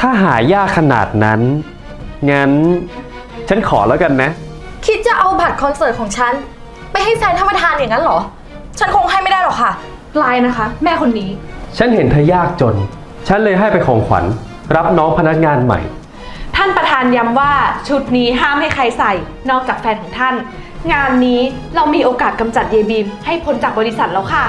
ถ้าหายากขนาดนั้น งั้น ฉันขอแล้วกันนะ คิดจะเอาบัตรคอนเสิร์ตของฉัน ไปให้แฟนท่านประธานอย่างนั้นเหรอ ฉันคงให้ไม่ได้หรอกค่ะลายนะคะ แม่คนนี้ ฉันเห็นเธอยากจน ฉันเลยให้ไปของขวัญ รับน้องพนักงานใหม่ ท่านประธานย้ำว่าชุดนี้ห้ามให้ใครใส่ นอกจากแฟนของท่าน งานนี้เรามีโอกาสกำจัดเยบีมให้พ้นจากบริษัทแล้วค่ะ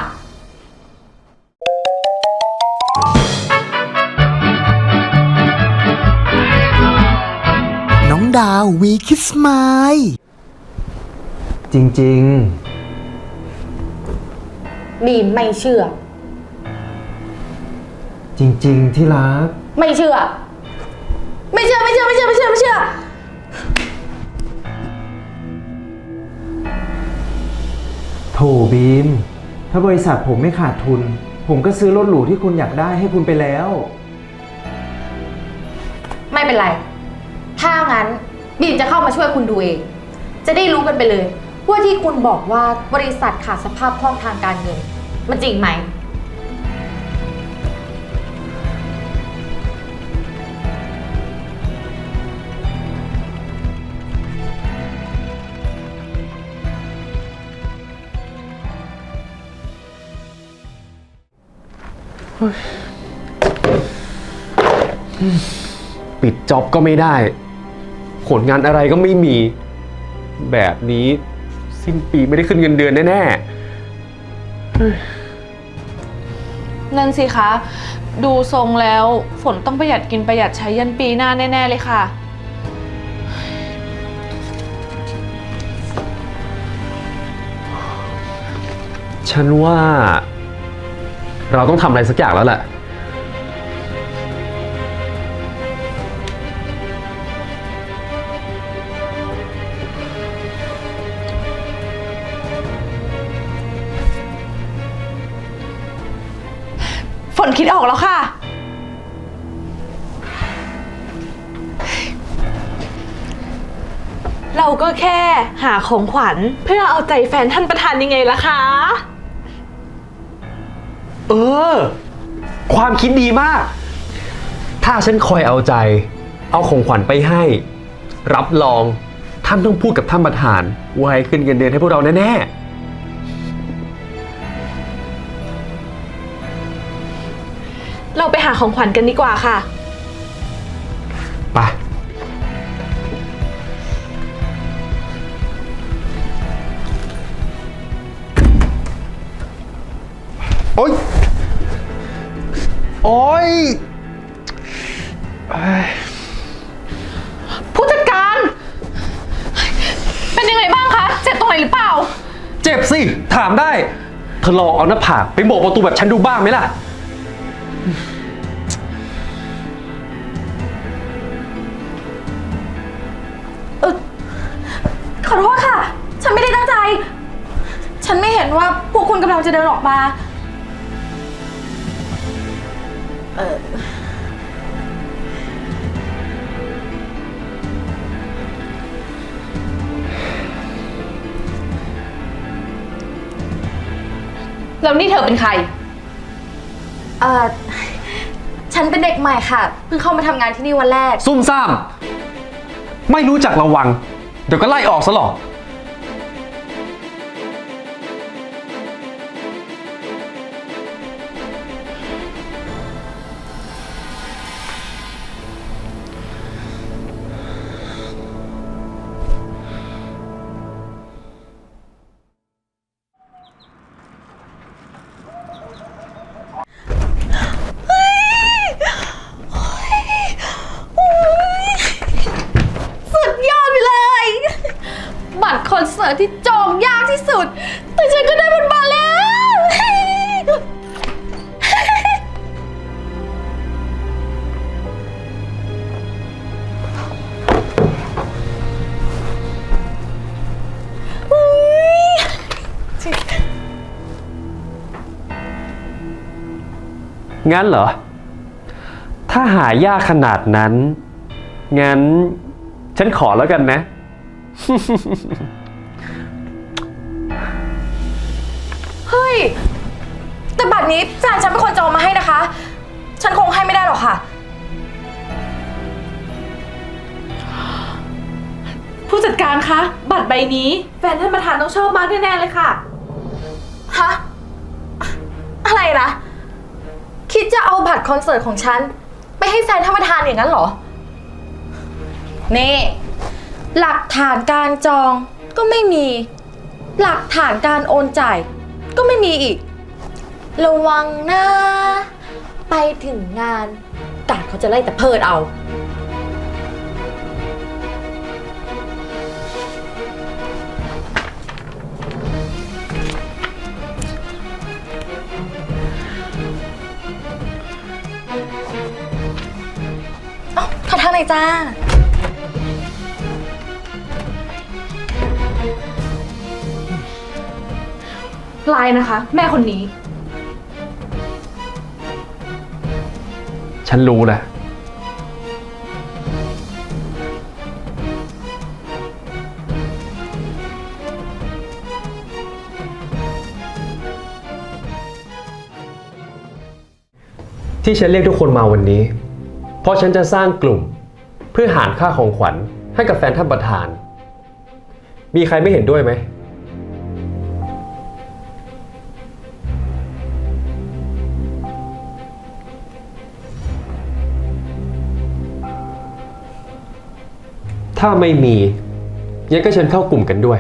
ดาววีคิสไมล์จริงบีมไม่เชื่อ ๆ จริง ๆ ที่รัก ไม่เชื่อ ไม่เชื่อ ไม่เชื่อ ไม่เชื่อ ไม่เชื่อ ไม่เชื่อ โถบีม ถ้าบริษัทผมไม่ขาดทุน ผมก็ซื้อรถหรูที่คุณอยากได้ให้คุณไปแล้ว ไม่เป็นไร ถ้างั้น บีมจะเข้ามาช่วยคุณดูเอง จะได้รู้กันไปเลย ว่าที่คุณบอกว่าบริษัทขาดสภาพคล่องทางการเงิน มันจริงไหม ปิดจ็อบก็ไม่ได้ ผลงานอะไรก็ไม่มี แบบนี้สิ้นปีไม่ได้ขึ้นเงินเดือนแน่นั่นสิคะ ดูทรงแล้วฝนต้องประหยัดกินประหยัดใช้ยันปีหน้าแน่ ๆ เลยค่ะ ๆ ฉันว่า เราต้องทำอะไรสักอย่างแล้วแหละ ออกแล้วค่ะ เราก็แค่หาของขวัญเพื่อเอาใจแฟนท่านประธานยังไงล่ะคะ เออ ความคิดดีมาก ถ้าฉันคอยเอาใจ เอาของขวัญไปให้ รับรอง ท่านต้องพูดกับท่านประธานว่าให้ขึ้นเงินเดือนให้พวกเราแน่ เราไปหาของขวัญกันดีกว่าค่ะๆไป โอ๊ย โอ๊ยเอ้ยผู้จัดการ เป็นยังไงบ้างคะ เจ็บตรงไหนหรือเปล่า เจ็บสิ ถามได้ เธอลองเอาหน้าผากไปโบกประตูแบบฉันดูบ้างไหมล่ะ เออขอโทษค่ะ ฉันไม่ได้ตั้งใจ ฉันไม่เห็นว่าพวกคุณกำลังจะเดินออกมา เออแล้วนี่เธอเป็นใคร เออฉันเป็นเด็กใหม่ค่ะ เพิ่งเข้ามาทำงานที่นี่วันแรก ซุ่มซ่าม ไม่รู้จักระวัง เดี๋ยวก็ไล่ออกซะหรอก ร์ที่จองยากที่สุด แต่ฉันก็ได้มันมาแล้ว งั้นเหรอ ถ้าหายากขนาดนั้น งั้น ฉันขอแล้วกันนะ เฮ้ย แต่บัตรนี้แฟนฉันเป็นคนจองมาให้นะคะ ฉันคงให้ไม่ได้หรอกค่ะ ผู้จัดการคะ บัตรใบนี้แฟนท่านประธานต้องชอบมากแน่ๆเลยค่ะ ฮะ อะไรนะ คิดจะเอาบัตรคอนเสิร์ตของฉัน ไปให้แฟนท่านประธานอย่างนั้นเหรอ นี่ หลักฐานการจองก็ไม่มี หลักฐานการโอนจ่าย ก็ไม่มีอีก ระวังนะ ไปถึงงานกาดเขาจะไล่แต่เพิดเอา เอ้าขอทางหน่อยจ้า ไลน์นะคะ แม่คนนี้ ฉันรู้แหละ ที่ฉันเรียกทุกคนมาวันนี้ เพราะฉันจะสร้างกลุ่ม เพื่อหารค่าของขวัญให้กับแฟนท่านประธาน มีใครไม่เห็นด้วยไหม ถ้าไม่มียังก็เชิญเข้ากลุ่มกันด้วย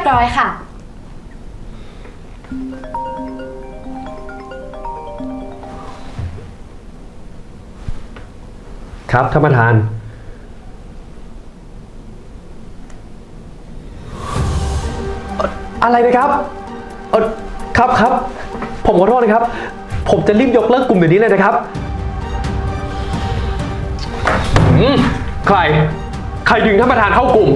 บร้อยค่ะ ครับท่านประธาน อะไรนะครับเออครับครับ ผมขอโทษนะครับ ผมจะรีบยกเลิกกลุ่มเดี๋ยวนี้เลยนะครับอืมใคร ใครดึงท่านประธานเข้ากลุ่ม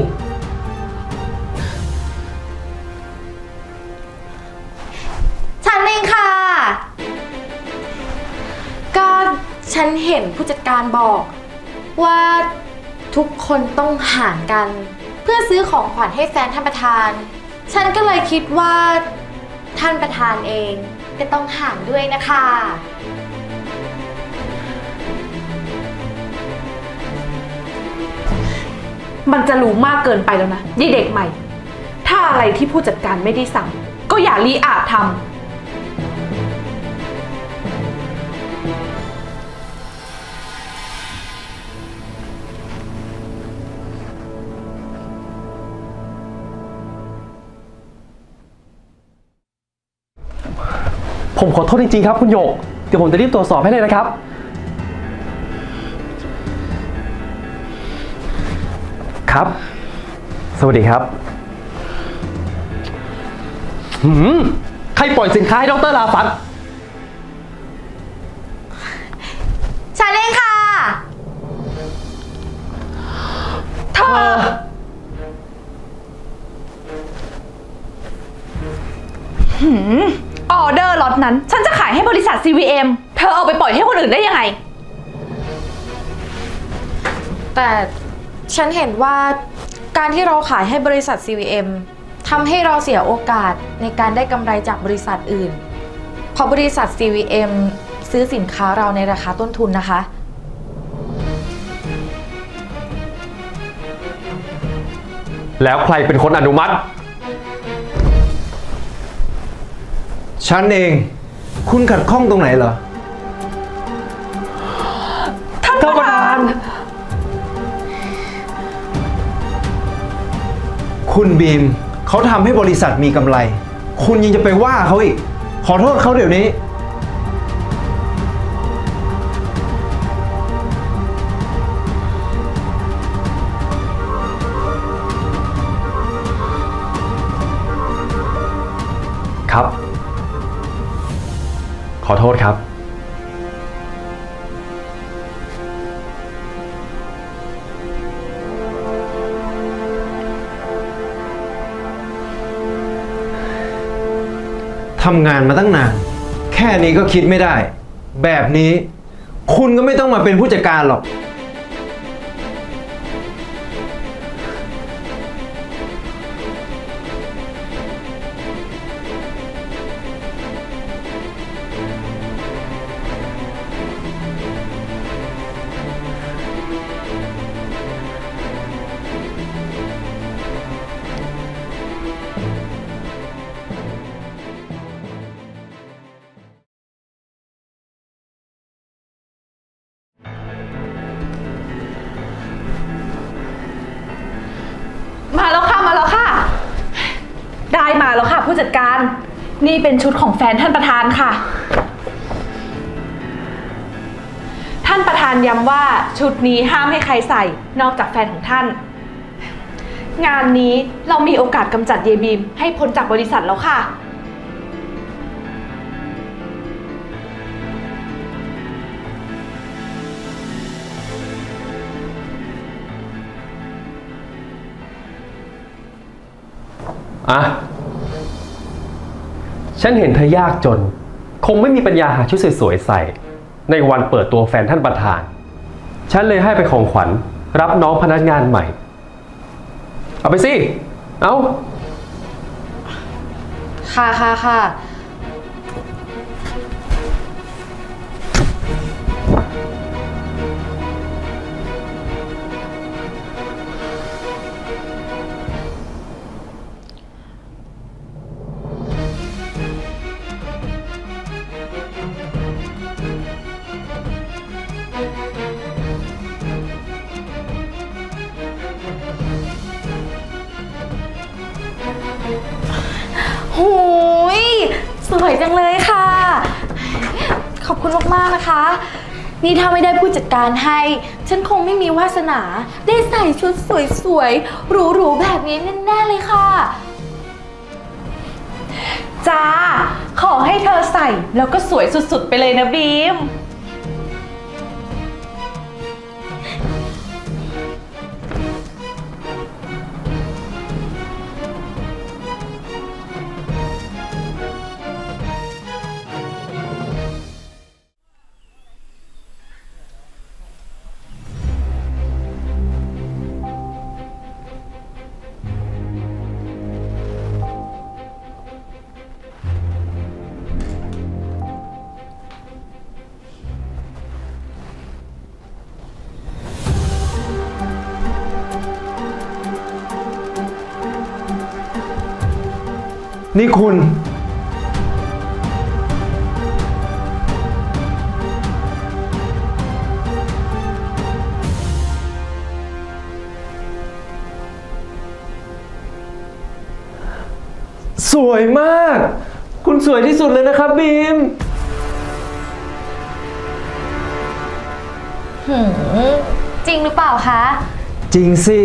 ฉันเห็นผู้จัดการบอก ว่าทุกคนต้องห่ารกัน เพื่อซื้อของขวัญให้แฟนท่านประธาน ฉันก็เลยคิดว่าท่านประธานเองก็ต้องห่ารด้วยนะคะ มันจะรู้มากเกินไปแล้วนะยี่เด็กใหม่ ถ้าอะไรที่ผู้จัดการไม่ได้สั่ง ก็อย่ารีอาจทำ ขอโทษจริงๆครับคุณโยก เดี๋ยวผมจะรีบตรวจสอบให้เลยนะครับ ครับ สวัสดีครับหืมใครปล่อยสินค้าให้ดรลาฟัตฉันเองค่ะ เธอ ออเดอร์ล็อตนั้น ฉันจะขายให้บริษัท CVM เธอเอาไปปล่อยให้คนอื่นได้ยังไง แต่ฉันเห็นว่าการที่เราขายให้บริษัท CVM ทำให้เราเสียโอกาสในการได้กำไรจากบริษัทอื่น เพราะบริษัท CVM ซื้อสินค้าเราในราคาต้นทุนนะคะ แล้วใครเป็นคนอนุมัติ ฉันเอง คุณขัดข้องตรงไหนเหรอ ท่านประธาน คุณบีมเขาทำให้บริษัทมีกำไร คุณยังจะไปว่าเขาอีก ขอโทษเขาเดี๋ยวนี้ ขอโทษครับ ทำงานมาตั้งนาน แค่นี้ก็คิดไม่ได้ แบบนี้ คุณก็ไม่ต้องมาเป็นผู้จัดการหรอก มาแล้วค่ะ ผู้จัดการ นี่เป็นชุดของแฟนท่านประธานค่ะ ท่านประธานย้ำว่าชุดนี้ห้ามให้ใครใส่นอกจากแฟนของท่าน งานนี้เรามีโอกาสกำจัดเยบีม ให้พ้นจากบริษัทแล้วค่ะ อะ ฉันเห็นเธอยากจน คงไม่มีปัญญาหาชุดสวยๆใส่ ในวันเปิดตัวแฟนท่านประธาน ฉันเลยให้ไปของขวัญ รับน้องพนักงานใหม่ เอาไปสิ เอาค่ะค่ะค่ะ นี่ถ้าไม่ได้ผู้จัดการให้ ฉันคงไม่มีวาสนา ได้ใส่ชุดสวยๆ หรูๆ แบบนี้แน่ๆเลยค่ะ จ้า ขอให้เธอใส่แล้วก็สวยสุดๆ ไปเลยนะบีม นี่คุณ สวยมาก คุณสวยที่สุดเลยนะครับบีมจริงหรือเปล่าคะ จริงสิ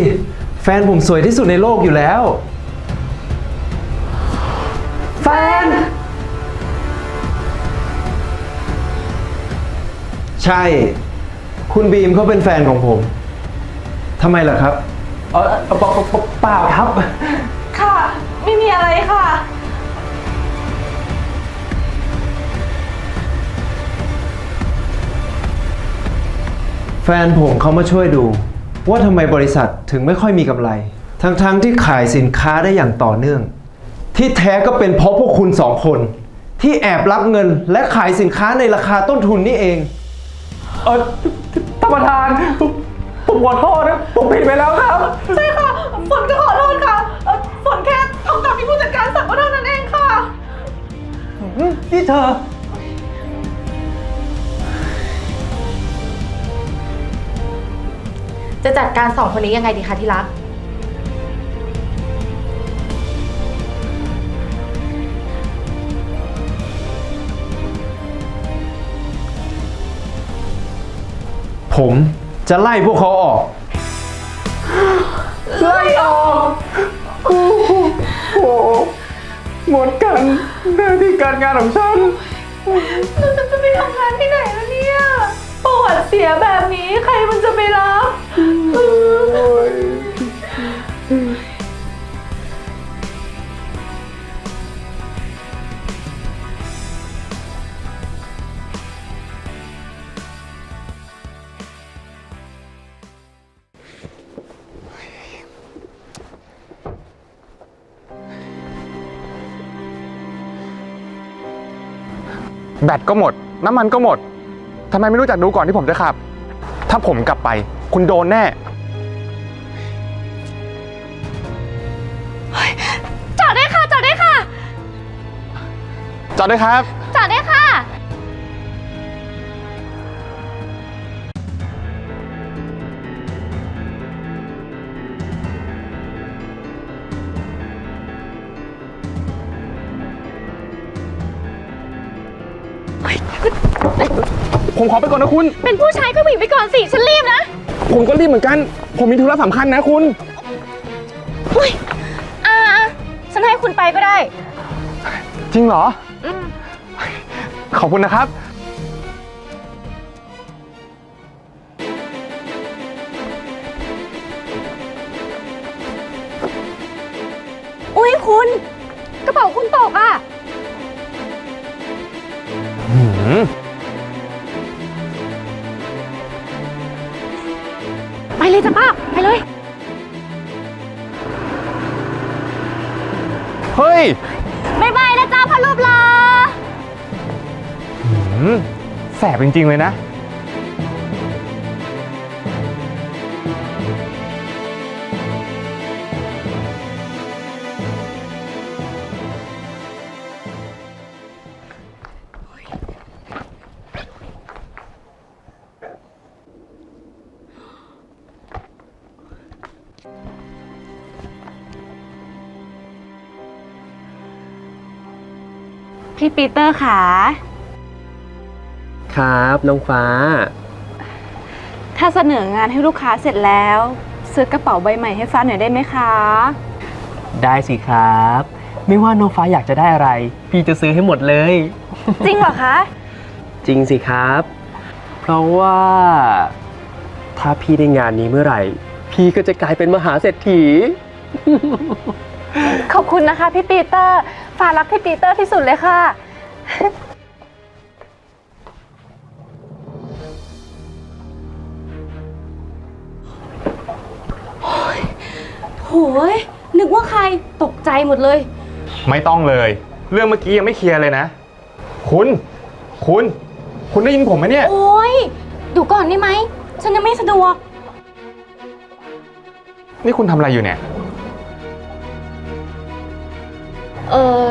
แฟนผมสวยที่สุดในโลกอยู่แล้ว ใช่ คุณบีมเขาเป็นแฟนของผมทำไมล่ะครับเออเปล่าเปล่าครับ ค่ะ ไม่มีอะไรค่ะ แฟนผมเขามาช่วยดู ว่าทำไมบริษัทถึงไม่ค่อยมีกำไร ทั้งๆที่ขายสินค้าได้อย่างต่อเนื่อง ที่แท้ก็เป็นเพราะพวกคุณสองคน ที่แอบรับเงินและขายสินค้าในราคาต้นทุนนี่เอง เออท่านประธานผมผมขอโทษนะ ผมผิดไปแล้วครับ ใช่ค่ะ ฝนก็ขอโทษค่ะเอ่อฝนแค่ทำตามที่ผู้จัดการสั่งก็เท่านั้นเองค่ะ นี่เธอ จะจัดการสองคนนี้ยังไงดีคะที่รัก ผมจะไล่พวกเขาออก ไล่ออกโอ้โหหมดกันหน้าที่การงานของฉันแล้วฉันจะไปทำงานที่ไหนล่ะเนี่ย ประวัติเสียแบบนี้ใครมันจะไปรับ แบตก็หมด น้ำมันก็หมดทำไมไม่รู้จักดูก่อนที่ผมจะขับ ถ้าผมกลับไป คุณโดนแน่ จอดได้ค่ะ จอดได้ค่ะ จอดด้วยครับ ผมขอไปก่อนนะคุณ เป็นผู้ชายก็หวีไปก่อนสิ ฉันรีบนะผมก็รีบเหมือนกัน ผมมีธุระสำคัญนะคุณ อุ้ยอ่าอ่าฉันให้คุณไปก็ได้ จริงเหรอขอบคุณนะครับ เลยจ้ะป้า ไปเลย เฮ้ยบ๊ายบายนะจ้าพ่อรูปหลอหืมแสบจริง ๆ เลยนะ ปีเตอร์ขาครับน้องฟ้า ถ้าเสนองานให้ลูกค้าเสร็จแล้ว ซื้อกระเป๋าใบใหม่ให้ฟ้าหน่อยได้ไหมคะ ได้สิครับ ไม่ว่าน้องฟ้าอยากจะได้อะไร พี่จะซื้อให้หมดเลย จริงเหรอคะ จริงสิครับ เพราะว่า ถ้าพี่ได้งานนี้เมื่อไหร่ พี่ก็จะกลายเป็นมหาเศรษฐี ขอบคุณนะคะพี่ปีเตอร์ ฟ้ารักพี่ปีเตอร์ที่สุดเลยค่ะ โหยนึกว่าใครตกใจหมดเลย ไม่ต้องเลย เรื่องเมื่อกี้ยังไม่เคลียร์เลยนะ คุณ คุณ คุณได้ยินผมไหมเนี่ย โอ้ยดูก่อนได้ไหม ฉันยังไม่สะดวก นี่คุณทำอะไรอยู่เนี่ย เออ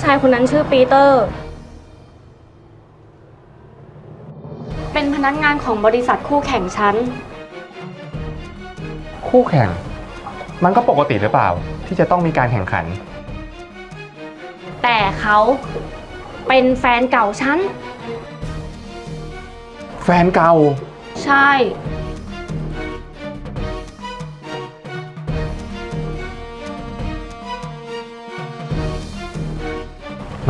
ผู้ชายคนนั้นชื่อปีเตอร์ เป็นพนักงานของบริษัทคู่แข่งฉัน คู่แข่ง มันก็ปกติหรือเปล่า ที่จะต้องมีการแข่งขัน แต่เขาเป็นแฟนเก่าฉัน แฟนเก่า ใช่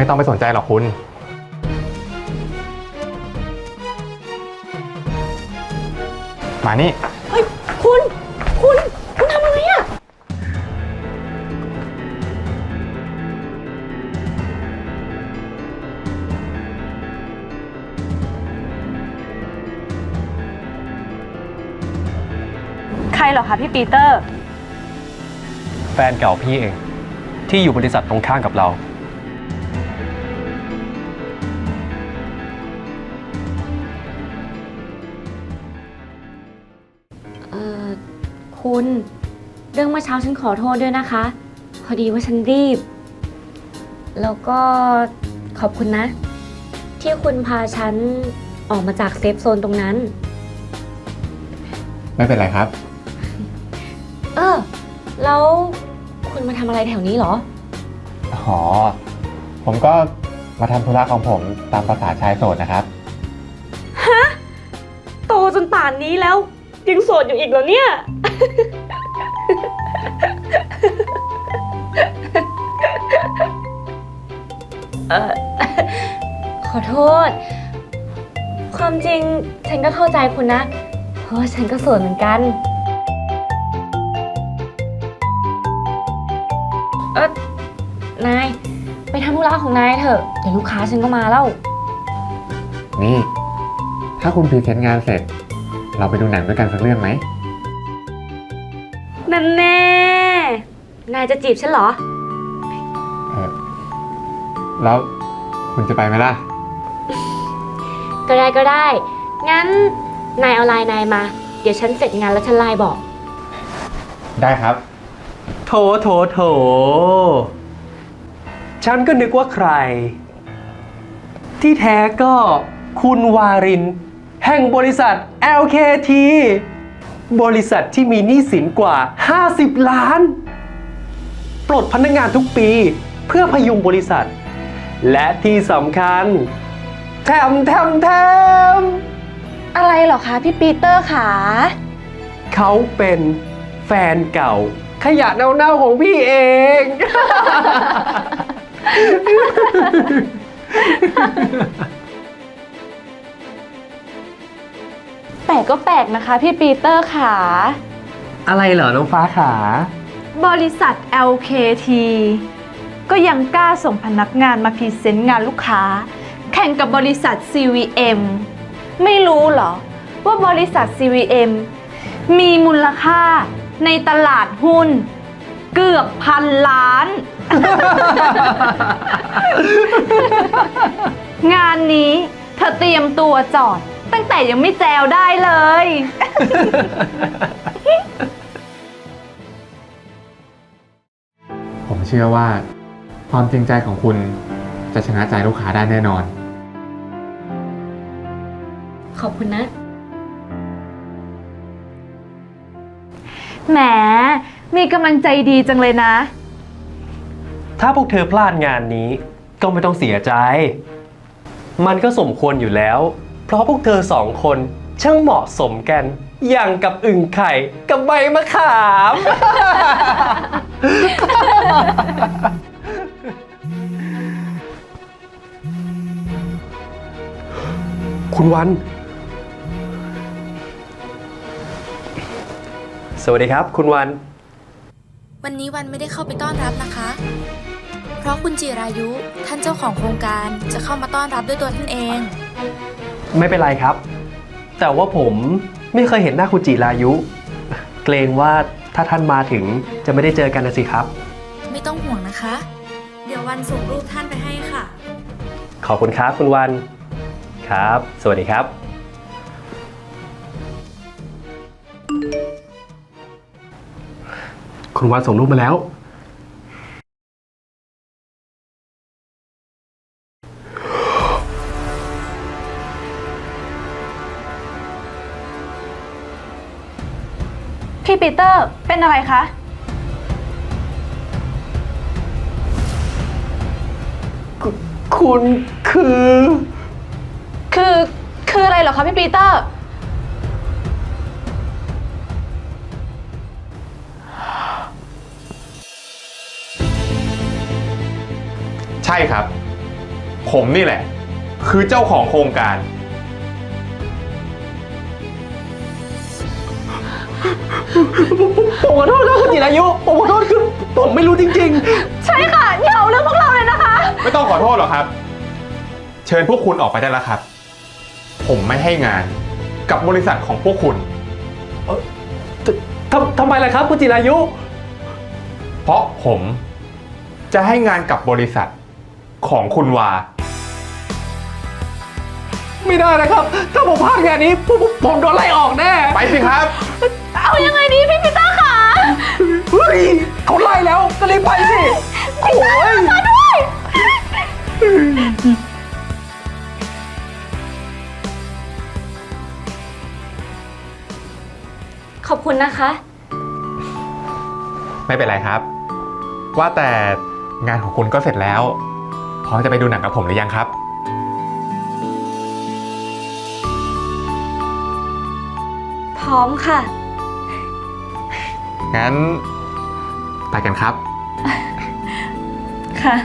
ไม่ต้องไปสนใจหรอกคุณ มานี่ เฮ้ย คุณ คุณ คุณทำอะไรอะใครเหรอคะพี่ปีเตอร์ แฟนเก่าพี่เอง ที่อยู่บริษัทตรงข้ามกับเรา รื่องเมื่อเช้าฉันขอโทษด้วยนะคะ พอดีว่าฉันรีบ แล้วก็ขอบคุณนะ ที่คุณพาฉันออกมาจากเซฟโซนตรงนั้น ไม่เป็นไรครับ เออ แล้วคุณมาทำอะไรแถวนี้เหรอ อ๋อ ผมก็มาทำธุระของผมตามภาษาชายโสดนะครับ โตจนป่านนี้แล้ว ยังโสดอยู่อีกเหรอเนี่ย เออขอโทษ ความจริงฉันก็เข้าใจคุณนะ เพราะว่าฉันก็โสดเหมือนกัน เออนาย ไปทำธุระของนายเถอะ เดี๋ยวลูกค้าฉันก็มาแล้ว นี่ ถ้าคุณพรีเซนต์งานเสร็จ เราไปดูหนังด้วยกันสักเรื่องไหม นั่นแน่ นายจะจีบฉันเหรอ เออแล้วคุณจะไปไหมล่ะ ก็ได้ก็ได้ งั้นนายเอาไลน์นายมา เดี๋ยวฉันเสร็จงานแล้วฉันไลน์บอก ได้ครับ โถ โถ โถ ฉันก็นึกว่าใคร ที่แท้ก็คุณวาริน แห่งบริษัท LKT บริษัทที่มีหนี้สินกว่า 50 ล้าน ปลดพนักงงานทุกปี เพื่อพยุงบริษัท และที่สำคัญแถมแถมแถมอะไรเหรอคะพี่ปีเตอร์ขาเขาเป็นแฟนเก่า ขยะเน่าๆของพี่เอง แต่ก็แปลกนะคะพี่ปีเตอร์ขา อะไรเหรอน้องฟ้าขา บริษัท LKT ก็ยังกล้าส่งพนักงานมาพรีเซนต์งานลูกค้า แข่งกับบริษัท CVM ไม่รู้เหรอ ว่าบริษัท CVM มีมูลค่าในตลาดหุ้น เกือบพันล้าน งานนี้เธอเตรียมตัวจอด ตั้งแต่ยังไม่แจวได้เลย เชื่อว่า ความจริงใจของคุณจะชนะใจลูกค้าได้แน่นอน ขอบคุณนะ แหม มีกำลังใจดีจังเลยนะ ถ้าพวกเธอพลาดงานนี้ก็ไม่ต้องเสียใจ มันก็สมควรอยู่แล้ว เพราะพวกเธอสองคนช่างเหมาะสมกัน อย่างกับอึ่งไข่กับใบมะขาม คุณวัน สวัสดีครับ คุณวัน วันนี้วันไม่ได้เข้าไปต้อนรับนะคะ เพราะคุณจิรายุท่านเจ้าของโครงการจะเข้ามาต้อนรับด้วยตัวท่านเอง ไม่เป็นไรครับ แต่ว่าผม ไม่เคยเห็นหน้าคุณจิรายุ เกรงว่าถ้าท่านมาถึงจะไม่ได้เจอกันนะสิครับ ไม่ต้องห่วงนะคะ เดี๋ยววันส่งรูปท่านไปให้ค่ะ ขอบคุณครับคุณวันครับ สวัสดีครับ คุณวันส่งรูปมาแล้ว ปีเตอร์เป็นอะไรคะ คุณคือ คือคืออะไรเหรอคะพี่ปีเตอร์ ใช่ครับ ผมนี่แหละ คือเจ้าของโครงการ ผมขอโทษครับคุณจิรายุ ผมขอโทษคือผมไม่รู้จริง ใช่ค่ะอย่าเอาเรื่องพวกเราเลยนะคะ ไม่ต้องขอโทษหรอกครับ เชิญพวกคุณออกไปได้แล้วครับ ผมไม่ให้งานกับบริษัทของพวกคุณ ๆทำทำไมล่ะครับ คุณจิรายุ เพราะผมจะให้งานกับบริษัทของคุณวา ไม่ได้นะครับ ถ้าผมพลาดงานนี้ผมผมผมโดนไล่ออกแน่ไปสิครับ เอายังไงดีพี่ปีเตอร์คะเฮ้ยเขาไล่แล้วก็รีบไปสิโอ้ยมาด้วยขอบคุณนะคะ ไม่เป็นไรครับ ว่าแต่งานของคุณก็เสร็จแล้วพร้อมจะไปดูหนังกับผมหรือยังครับ พร้อมค่ะ งั้น ไปกันครับ ค่ะ